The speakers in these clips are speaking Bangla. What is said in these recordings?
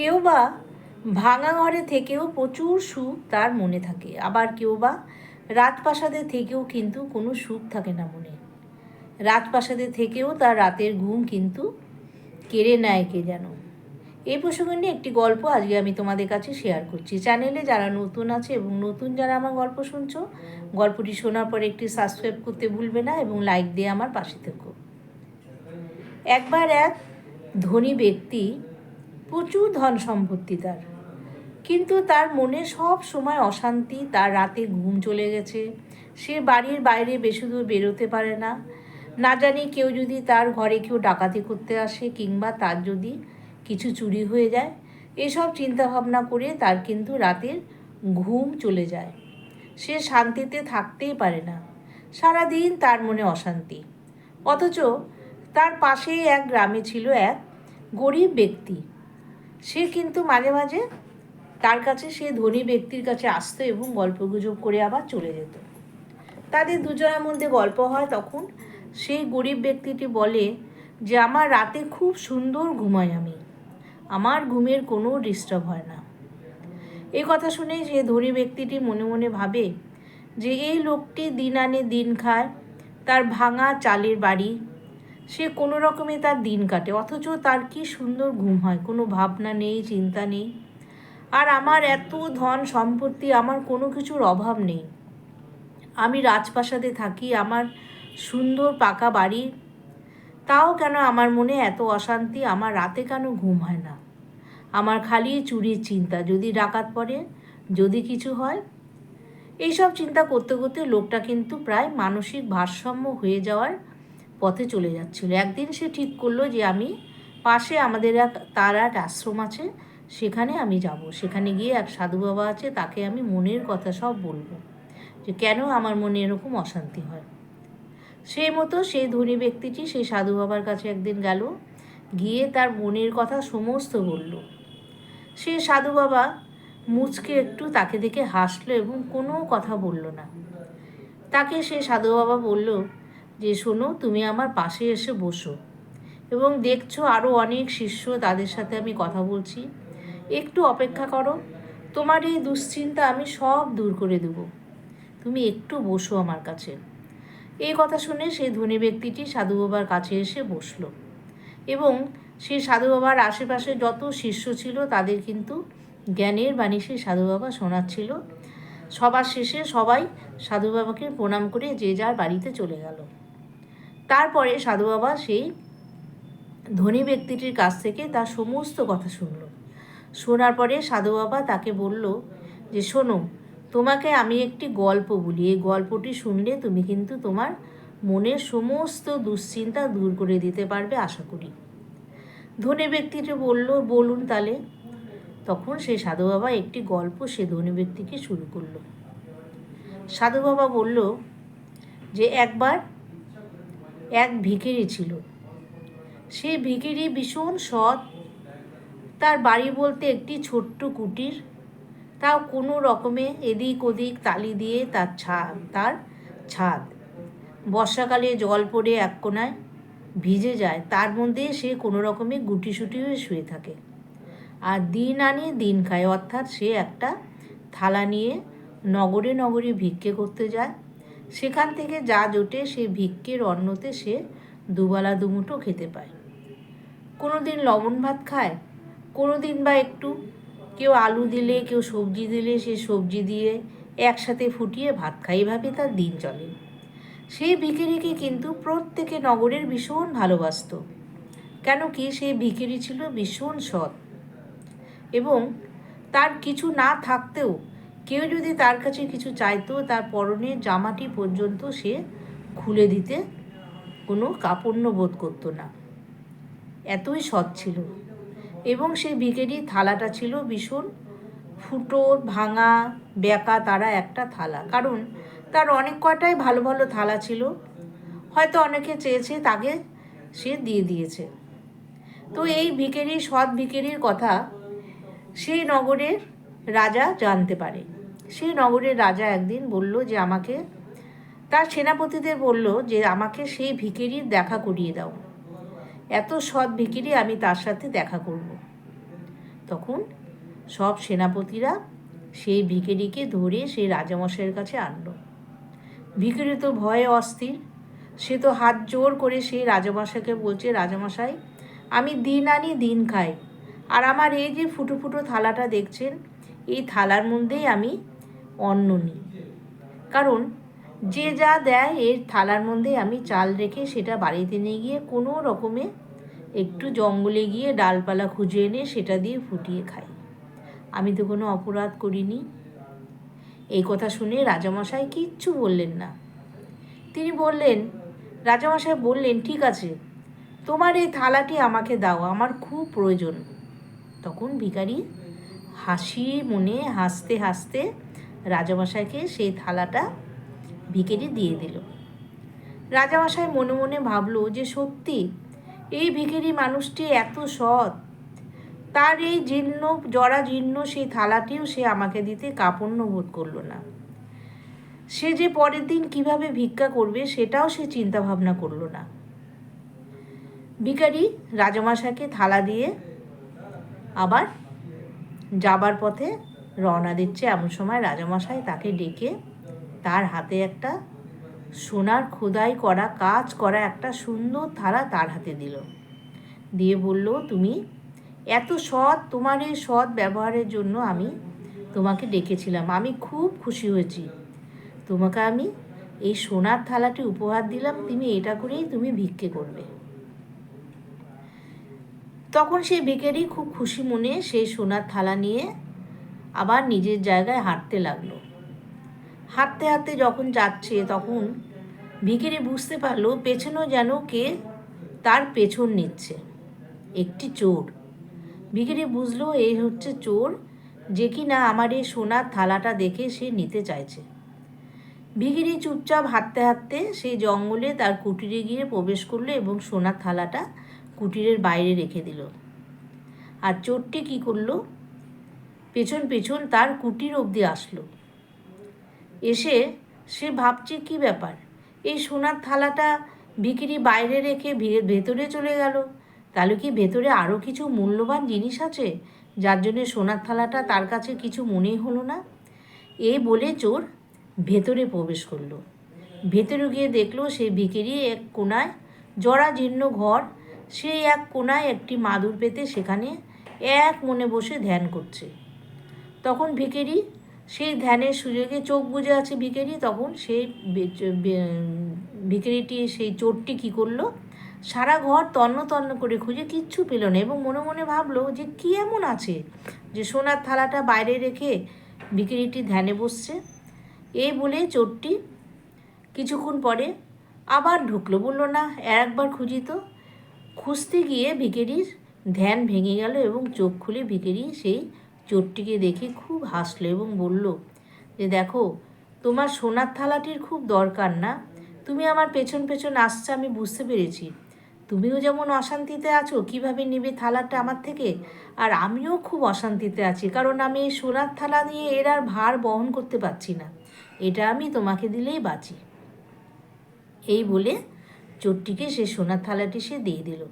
কেউ বা ভাঙা ঘরে থেকেও প্রচুর সুখ তার মনে থাকে। আবার কেউ বা রাজপ্রাসাদে থেকেও কিন্তু কোনো সুখ থাকে না মনে। রাতপ্রাসাদে থেকেও তার রাতের ঘুম কিন্তু কেড়ে নেয় কে যেন। এই প্রসঙ্গে নিয়ে একটি গল্প আজকে আমি তোমাদের কাছে শেয়ার করছি। চ্যানেলে যারা নতুন আছে এবং নতুন যারা আমার গল্প শুনছো, গল্পটি শোনার পরে একটি সাবস্ক্রাইব করতে ভুলবে না এবং লাইক দিয়ে আমার পাশে থেকো। একবার এক ধনী ব্যক্তি প্রচুর ধন সম্পত্তি তার। কিন্তু তার মনে সব সময় অশান্তি, তার রাতে ঘুম চলে গেছে। সে বাড়ির বাইরে বেশি দূর বেরোতে পারে না। না জানি কেউ যদি তার ঘরে কেউ ডাকাতি করতে আসে কিংবা তার যদি কিছু চুরি হয়ে যায়, এসব চিন্তাভাবনা করে তার কিন্তু রাতের ঘুম চলে যায়। সে শান্তিতে থাকতেই পারে না। সারাদিন তার মনে অশান্তি। অথচ তার পাশেই এক গ্রামে ছিল এক গরিব ব্যক্তি। সে কিন্তু মাঝে মাঝে তার কাছে, সে ধনী ব্যক্তির কাছে আসতো এবং গল্পগুজব করে আবার চলে যেত। তাদের দুজনের মধ্যে গল্প হয় তখন। সেই গরিব ব্যক্তিটি বলে যে, আমার রাতে খুব সুন্দর ঘুমাই আমি। আমার ঘুমের কোনো ডিস্টার্ব হয় না। এই কথা শুনে সে ধনী ব্যক্তিটি মনে মনে ভাবে যে, এই লোকটি দিন আনে দিন খায়। তার ভাঙা চালের বাড়ি সে কোনো রকমে তার দিন কাটে, অথচ তার কি সুন্দর ঘুম হয়, কোনো ভাবনা নেই, চিন্তা নেই। আর আমার এত ধন সম্পত্তি, আমার কোনো কিছুর অভাব নেই। আমি রাজপ্রাসাদে থাকি, আমার সুন্দর পাকা বাড়ি, তাও কেন আমার মনে এত অশান্তি, আমার রাতে কেন ঘুম হয় না? আমার খালি চুরির চিন্তা, যদি ডাকাত পড়ে, যদি কিছু হয়। এইসব চিন্তা করতে করতে লোকটা কিন্তু প্রায় মানসিক ভারসাম্য হয়ে যাওয়ার পথে চলে যাচ্ছিল। একদিন সে ঠিক করল যে, আমি পাশে আমাদের এক তার এক আশ্রম আছে, সেখানে আমি যাব। সেখানে গিয়ে এক সাধু বাবা আছে, তাকে আমি মনের কথা সব বলব যে, কেন আমার মনে এরকম অশান্তি হয়? সেই মতো সেই ধনী ব্যক্তিটি সেই সাধু বাবার কাছে একদিন গেল, গিয়ে তার মনের কথা সমস্ত বলল। সে সাধু বাবা মুচকে একটু তাকে দেখে হাসলো এবং কোনো কথা বলল না। তাকে সে সাধু বাবা বলল যে শোনো, তুমি আমার পাশে এসে বসো। এবং দেখছ আরও অনেক শিষ্য তাদের সাথে আমি কথা বলছি। একটু অপেক্ষা করো, তোমার এই দুশ্চিন্তা আমি সব দূর করে দেব। তুমি একটু বসো আমার কাছে। এই কথা শুনে সেই ধনী ব্যক্তিটি সাধু বাবার কাছে এসে বসল। এবং সেই সাধু বাবার আশেপাশে যত শিষ্য ছিল, তাদের কিন্তু জ্ঞানের বাণী সেই সাধু বাবা শোনাচ্ছিল। সবার শেষে সবাই সাধু বাবাকে প্রণাম করে যে যার বাড়িতে চলে গেল। তারপরে সাধু বাবা সেই ধনী ব্যক্তিটির কাছ থেকে তার সমস্ত কথা শুনল। শোনার পরে সাধু বাবা তাকে বলল যে, শোনো, তোমাকে আমি একটি গল্প বলি। এই গল্পটি শুনলে তুমি কিন্তু তোমার মনের সমস্ত দুশ্চিন্তা দূর করে দিতে পারবে আশা করি। ধনী ব্যক্তিটি বলল, বলুন তাহলে। তখন সেই সাধু বাবা একটি গল্প সে ধনী ব্যক্তিকে শুরু করল। সাধু বাবা বলল যে, একবার এক ভিখিরি ছিল। সেই ভিখিরি ভীষণ সৎ। তার বাড়ি বলতে একটি ছোট্ট কুটির। তাও কোনো রকমে এদিক ওদিক তালি দিয়ে তার ছাদ তার ছাদ। বর্ষাকালে জল পড়ে এক কোনায় ভিজে যায়। তার মধ্যে সে কোনো রকমে গুটিসুটি হয়ে শুয়ে থাকে। আর দিন আনে দিন খায়। অর্থাৎ সে একটা থালা নিয়ে নগরে নগরে ভিক্ষে করতে যায়। সেখান থেকে যা জোটে সে ভিক্ষের অন্নতে সে দুবেলা দুমুঠো খেতে পায়। কোনো দিন লবণ ভাত খায় কোনো দিন বা একটু। কেউ আলু দিলে, কেউ সবজি দিলে, সে সবজি দিয়ে একসাথে ফুটিয়ে ভাত খায়। এভাবে তার দিন চলে। সেই ভিখিরিকে কিন্তু প্রত্যেকে নগরের ভীষণ ভালোবাসত। কেন কি সেই ভিখিরি ছিল ভীষণ সৎ। এবং তার কিছু না থাকতেও কেউ যদি তার কাছে কিছু চাইতো, তার পরনের জামাটি পর্যন্ত সে খুলে দিতে কোনো কাপড় বোধ করতো না। এতই সৎ ছিল। এবং সেই ভিকেরি থালাটা ছিল ভীষণ ফুটো, ভাঙা, বেঁকা তারা একটা থালা। কারণ তার অনেক কয়টাই ভালো ভালো থালা ছিল। হয়তো অনেকে চেয়েছে তাকে সে দিয়ে দিয়েছে। তো এই ভিকেরি, সৎ ভিকেরির কথা সেই নগরের রাজা জানতে পারে। সেই নগরের রাজা একদিন বলল যে আমাকে, তার সেনাপতিদের বলল যে আমাকে সেই ভিকিরির দেখা করিয়ে দাও। এত সৎ ভিকিরি আমি তার সাথে দেখা করব। তখন সব সেনাপতিরা সেই ভিকেরিকে ধরে সেই রাজামশাইয়ের কাছে আনল। ভিখারি তো ভয়ে অস্থির। সে তো হাত জোর করে সেই রাজামশাইকে বলছে, রাজামশাই, আমি দিন আনি, দিন খাই। আর আমার এই যে ফুটো ফুটো থালাটা দেখছেন, এই থালার মধ্যেই আমি অন্ন নিই। কারণ যে যা দেয় এর থালার মধ্যে আমি চাল রেখে সেটা বাড়িতে নিয়ে গিয়ে কোনো রকমে একটু জঙ্গলে গিয়ে ডালপালা খুঁজে এনে সেটা দিয়ে ফুটিয়ে খাই। আমি তো কোনো অপরাধ করিনি। এই কথা শুনে রাজামশাই কিচ্ছু বললেন না। তিনি বললেন, রাজামশাই বললেন, ঠিক আছে, তোমার এই থালাটি আমাকে দাও, আমার খুব প্রয়োজন। তখন ভিখারি হাসি মনে হাসতে হাসতে রাজামশাইকে সেই থালাটা ভিখারি দিয়ে দিল। রাজামশাই মনে মনে ভাবলো যে সত্যি, এই ভিখারি মানুষটি এত সৎ। তার এই জীর্ণ জরা জীর্ণ সেই থালাটিও সে আমাকে দিতে কাপড় বোধ করল না। সে যে পরের দিন কীভাবে ভিক্ষা করবে সেটাও সে চিন্তা ভাবনা করল না। ভিখারি রাজামশাইকে থালা দিয়ে আবার যাবার পথে রওনা দিচ্ছে এমন সময় রাজামশাই তাকে ডেকে তার হাতে একটা সোনার খোদাই করা কাজ করা একটা সুন্দর থালা তার হাতে দিল। দিয়ে বলল, তুমি এত সৎ, তোমার এই সৎ ব্যবহারের জন্য আমি তোমাকে ডেকেছিলাম। আমি খুব খুশি হয়েছি। তোমাকে আমি এই সোনার থালাটি উপহার দিলাম। তুমি এটা করেই তুমি ভিক্ষে করবে। তখন সেই ভিখারি খুব খুশি মনে সেই সোনার থালা নিয়ে আবার নিজের জায়গায় হাঁটতে লাগল। হাঁটতে হাঁটতে যখন যাচ্ছে তখন ভিখারি বুঝতে পারল পেছনেও যেন কে তার পেছন নিচ্ছে। একটি চোর। ভিখারি বুঝলো এই হচ্ছে চোর যে কি না আমার এই সোনার থালাটা দেখে সে নিতে চাইছে। ভিখিরি চুপচাপ হাঁটতে হাঁটতে সেই জঙ্গলে তার কুটিরে গিয়ে প্রবেশ করল এবং সোনার থালাটা কুটিরের বাইরে রেখে দিল। আর চোরটি কি করল? পেছন পেছন তার কুটির অবধি আসলো। এসে সে ভাবছে, কি ব্যাপার? এই সোনার থালাটা ভিখিরি বাইরে রেখে ভেতরে চলে গেল। তাহলে কি ভেতরে আরও কিছু মূল্যবান জিনিস আছে? যার জন্য সোনার থালাটা তার কাছে কিছু মনেই হলো না? এই বলে চোর ভেতরে প্রবেশ করল। ভেতরে গিয়ে দেখল সে ভিখিরি এক কোনায় জরাজীর্ণ ঘর। সেই এক কোনায় একটি মাদুর পেতে সেখানে এক মনে বসে ধ্যান করছে। তখন ভিকেরি সেই ধ্যানের সুযোগে চোখ বুজে আছে ভিখারি তখন সেই বে- সেই চোরটি কী করল? সারা ঘর তন্ন তন্ন করে খুঁজে কিচ্ছু পেল না এবং মনে মনে ভাবলো যে কী এমন আছে যে সোনার থালাটা বাইরে রেখে ভিখারিটি ধ্যানে বসছে। এই বলে চোরটি কিছুক্ষণ পরে আবার ঢুকলো। বলল, না একবার খুঁজি তো। খুঁজতে গিয়ে ভিখারির ধ্যান ভেঙে গেল এবং চোখ খুলে ভিখারি সেই চোরটিকে দেখে খুব হাসলো এবং বলল, যে দেখো, তোমার সোনার থালাটির খুব দরকার না। তুমি আমার পেছন পেছন আসছে আমি বুঝতে পেরেছি। তুমিও যেমন অশান্তিতে আছো, কীভাবে নেবে থালাটা আমার থেকে? আর আমিও খুব অশান্তিতে আছি, কারণ আমি এই সোনার থালা নিয়ে এর আর ভার বহন করতে পারছি না। এটা আমি তোমাকে দিলেই বাঁচি। এই বলে চোরটিকে সে সোনার থালাটি সে দিয়ে দিল।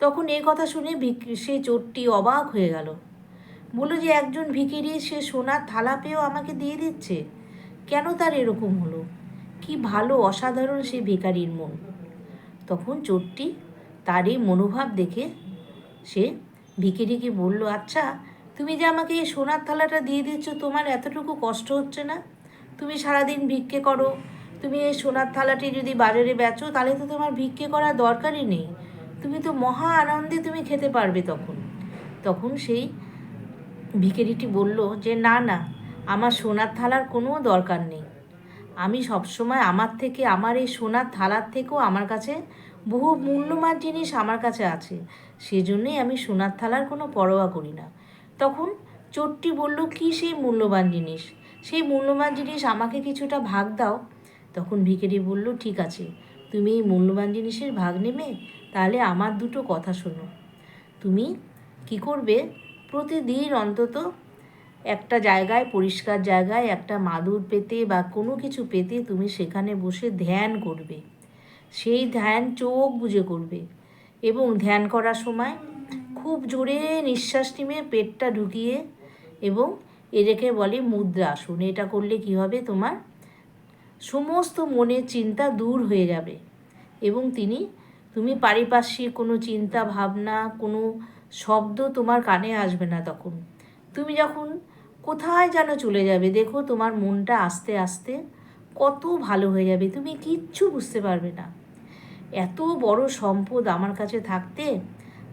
তখন এই কথা শুনে ভিক- সে চোরটি অবাক হয়ে গেল। বলল যে একজন ভিখিরি সে সোনার থালা পেয়েও আমাকে দিয়ে দিচ্ছে। কেন তার এরকম হলো? কি ভালো অসাধারণ সে ভিখারির মন। তখন চোরটি তার এই মনোভাব দেখে সে ভিকিরিকে বলল আচ্ছা তুমি যে আমাকে এই সোনার থালাটা দিয়ে দিচ্ছ, তোমার এতটুকু কষ্ট হচ্ছে না? তুমি সারাদিন ভিক্ষে করো। তুমি এই সোনার থালাটি যদি বাজারে বেচো, তাহলে তো তোমার ভিক্ষে করার দরকারই নেই। তুমি তো মহা আনন্দে তুমি খেতে পারবে তখন। তখন সেই ভিখারিটি বলল যে, না না, আমার সোনার থালার কোনো দরকার নেই। আমি সবসময় আমার থেকে, আমার এই সোনার থালার থেকেও আমার কাছে বহু মূল্যবান জিনিস আমার কাছে আছে। সেজন্যই আমি সোনার থালার কোনো পরোয়া করি না। তখন চোরটি বলল, কি সেই মূল্যবান জিনিস? সেই মূল্যবান জিনিস আমাকে কিছুটা ভাগ দাও। তখন ভিখারি বলল, ঠিক আছে, তুমি এই মূল্যবান জিনিসের ভাগ নেবে, তাহলে আমার দুটো কথা শোনো। তুমি কি করবে? প্রতিদিন অন্তত একটা জায়গায়, পরিষ্কার জায়গায় একটা মাদুর পেতে বা কোনো কিছু পেতে তুমি সেখানে বসে ধ্যান করবে। সেই ধ্যান চোখ বুজে করবে এবং ধ্যান করার সময় খুব খুব জোরে নিঃশ্বাস নিমে পেটটা ঢুকিয়ে এবং এটাকে বলে মুদ্রাসন। এটা করলে কি হবে? তোমার সমস্ত মনের চিন্তা দূর হয়ে যাবে এবং তিনি, তুমি পারিপার্শ্বিক কোনো চিন্তা, ভাবনা, কোনো শব্দ তোমার কানে আসবে না তখন। তুমি যখন কোথায় যেন চলে যাবে, দেখো তোমার মনটা আস্তে আস্তে কত ভালো হয়ে যাবে, তুমি কিচ্ছু বুঝতে পারবে না। এত বড় সম্পদ আমার কাছে থাকতে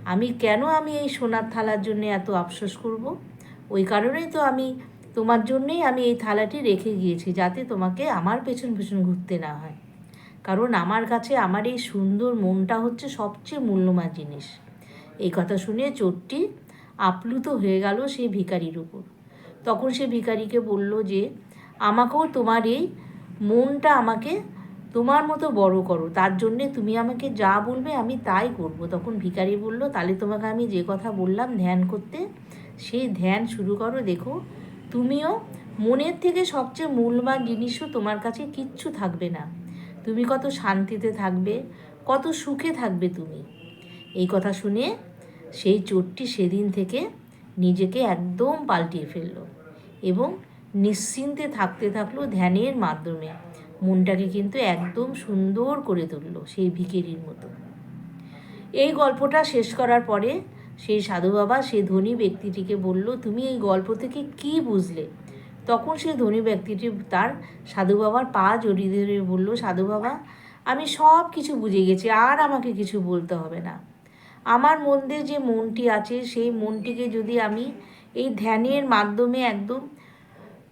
আমি কেন আমি এই সোনার থালার জন্য এত আফসোস করব? ওই কারণেই তো আমি তোমার জন্যেই আমি এই থালাটি রেখে গিয়েছি, যাতে তোমাকে আমার পেছন পেছন ঘুরতে না হয়। কারণ আমার কাছে আমার এই সুন্দর মনটা হচ্ছে সবচেয়ে মূল্যবান জিনিস। এই কথা শুনে চোরটি আপ্লুত হয়ে গেল সেই ভিখারির উপর। তখন সে ভিখারিকে বলল যে, আমাকেও তোমার এই মনটা আমাকে তোমার মতো বড় করো। তার জন্যে তুমি আমাকে যা বলবে আমি তাই করব। তখন ভিকারি বলল, তাহলে তোমাকে আমি যে কথা বললাম ধ্যান করতে, সেই ধ্যান শুরু করো। দেখো, তুমিও মনের থেকে সবচেয়ে মূল্যবান জিনিসও তোমার কাছে কিচ্ছু থাকবে না। তুমি কত শান্তিতে থাকবে, কত সুখে থাকবে তুমি। এই কথা শুনে সেই চোরটি সেদিন থেকে নিজেকে একদম পাল্টিয়ে ফেলল এবং নিশ্চিন্তে থাকতে থাকল ধ্যানের মাধ্যমে। মনটাকে কিন্তু একদম সুন্দর করে তুললো সেই ভিকেরির মতো। এই গল্পটা শেষ করার পরে সেই সাধু বাবা সেই ধনী ব্যক্তিটিকে বলল, তুমি এই গল্প থেকে কি বুঝলে? তখন সেই ধনী ব্যক্তিটি তার সাধু বাবার পা জড়িয়ে ধরে বলল, সাধু বাবা, আমি সব কিছু বুঝে গেছি, আর আমাকে কিছু বলতে হবে না। আমার মধ্যে যে মনটি আছে, সেই মনটিকে যদি আমি এই ধ্যানের মাধ্যমে একদম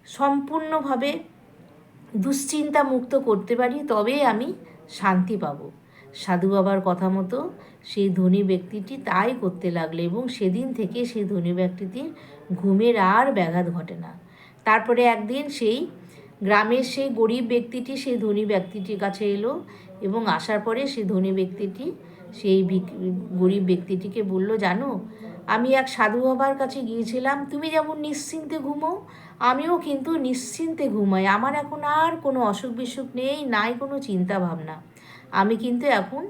সম্পূর্ণভাবে দুশ্চিন্তা মুক্ত করতে পারি তবেই আমি শান্তি পাব। সাধু বাবার কথা মতো সেই ধনী ব্যক্তিটি তাই করতে লাগল এবং সেদিন থেকে সেই ধনী ব্যক্তিটির ঘুমের আর ব্যাঘাত ঘটে না। তারপরে একদিন সেই গ্রামের সেই গরিব ব্যক্তিটি, সেই ধনী ব্যক্তিটির কাছে এলো এবং আসার পরে সেই ধনী ব্যক্তিটি সেই গরিব ব্যক্তিটিকে বলল, জানো, আমি এক সাধু বাবার কাছে গিয়েছিলাম। তুমি যেমন নিশ্চিন্তে ঘুমো, আমিও কিন্তু নিশ্চিন্তে ঘুমাই। আমার এখন আর কোনো অসুখ বিসুখ নেই, নাই কোনো চিন্তা ভাবনা। আমি কিন্তু এখন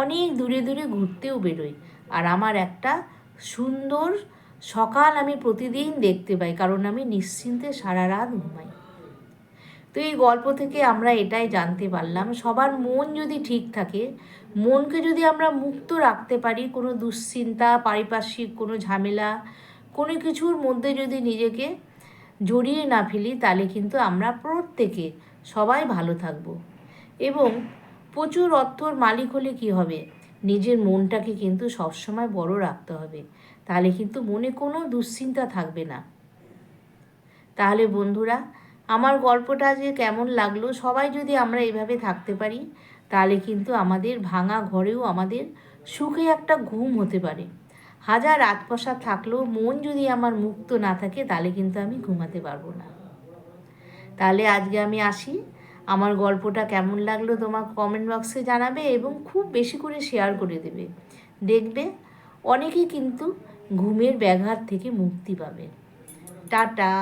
অনেক দূরে দূরে ঘুরতেও বেরোই। আর আমার একটা সুন্দর সকাল আমি প্রতিদিন দেখতে পাই, কারণ আমি নিশ্চিন্তে সারা রাত ঘুমাই। তো এই গল্প থেকে আমরা এটাই জানতে পারলাম, সবার মন যদি ঠিক থাকে, মনকে যদি আমরা মুক্ত রাখতে পারি, কোনো দুশ্চিন্তা, পারিপার্শ্বিক কোনো ঝামেলা, কোনো কিছুর মধ্যে যদি নিজেকে জড়িয়ে না ফেলি, তাহলে কিন্তু আমরা প্রত্যেকে সবাই ভালো থাকব। এবং প্রচুর অর্থর মালিক হলে কি হবে? নিজের মনটাকে কিন্তু সবসময় বড় রাখতে হবে। তাহলে কিন্তু মনে কোনো দুশ্চিন্তা থাকবে না। তাহলে বন্ধুরা আমার গল্পটা যে কেমন লাগল, সবাই যদি আমরা এভাবে থাকতে পারি, তাহলে কিন্তু আমাদের ভাঙা ঘরেও আমাদের সুখে একটা ঘুম হতে পারে। হাজার রাতপশা থাকলেও মন যদি আমার মুক্ত না থাকে, তাহলে কিন্তু আমি ঘুমাতে পারব না। তাহলে আজকে আমি আসি। আমার গল্পটা কেমন লাগল তোমার কমেন্ট বক্সে জানাবে এবং খুব বেশি করে শেয়ার করে দেবে। দেখবে, অনেকেই কিন্তু ঘুমের ব্যাঘাত থেকে মুক্তি পাবে। টাটা!